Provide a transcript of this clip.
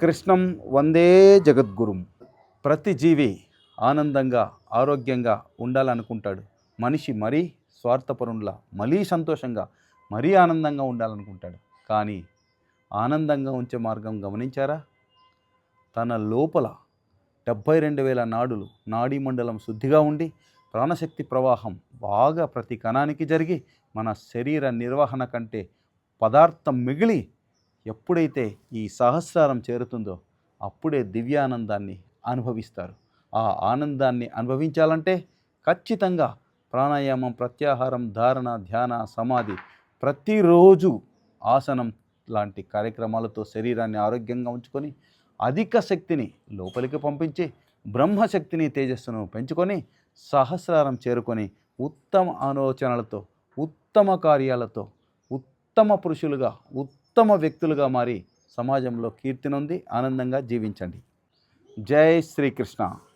కృష్ణం వందే జగద్గురుం. ప్రతి జీవి ఆనందంగా ఆరోగ్యంగా ఉండాలనుకుంటాడు. మనిషి మరీ స్వార్థపరునిలా మరీ సంతోషంగా మరీ ఆనందంగా ఉండాలనుకుంటాడు. కానీ ఆనందంగా ఉంచే మార్గం గమనించారా? తన లోపల డెబ్భై రెండు వేల నాడులు నాడీ మండలం శుద్ధిగా ఉండి ప్రాణశక్తి ప్రవాహం బాగా ప్రతి కణానికి జరిగి మన శరీర నిర్వహణ కంటే పదార్థం మిగిలి ఎప్పుడైతే ఈ సహస్రారం చేరుతుందో అప్పుడే దివ్యానందాన్ని అనుభవిస్తారు. ఆ ఆనందాన్ని అనుభవించాలంటే ఖచ్చితంగా ప్రాణాయామం ప్రత్యాహారం ధారణ ధ్యాన సమాధి ప్రతిరోజు ఆసనం లాంటి కార్యక్రమాలతో శరీరాన్ని ఆరోగ్యంగా ఉంచుకొని అధిక శక్తిని లోపలికి పంపించి బ్రహ్మశక్తిని తేజస్సును పెంచుకొని సహస్రారం చేరుకొని ఉత్తమ ఆలోచనలతో ఉత్తమ కార్యాలతో ఉత్తమ పురుషులుగా ఉత్తమ వ్యక్తులుగా మారి సమాజంలో కీర్తినొంది ఆనందంగా జీవించండి. జై శ్రీకృష్ణ.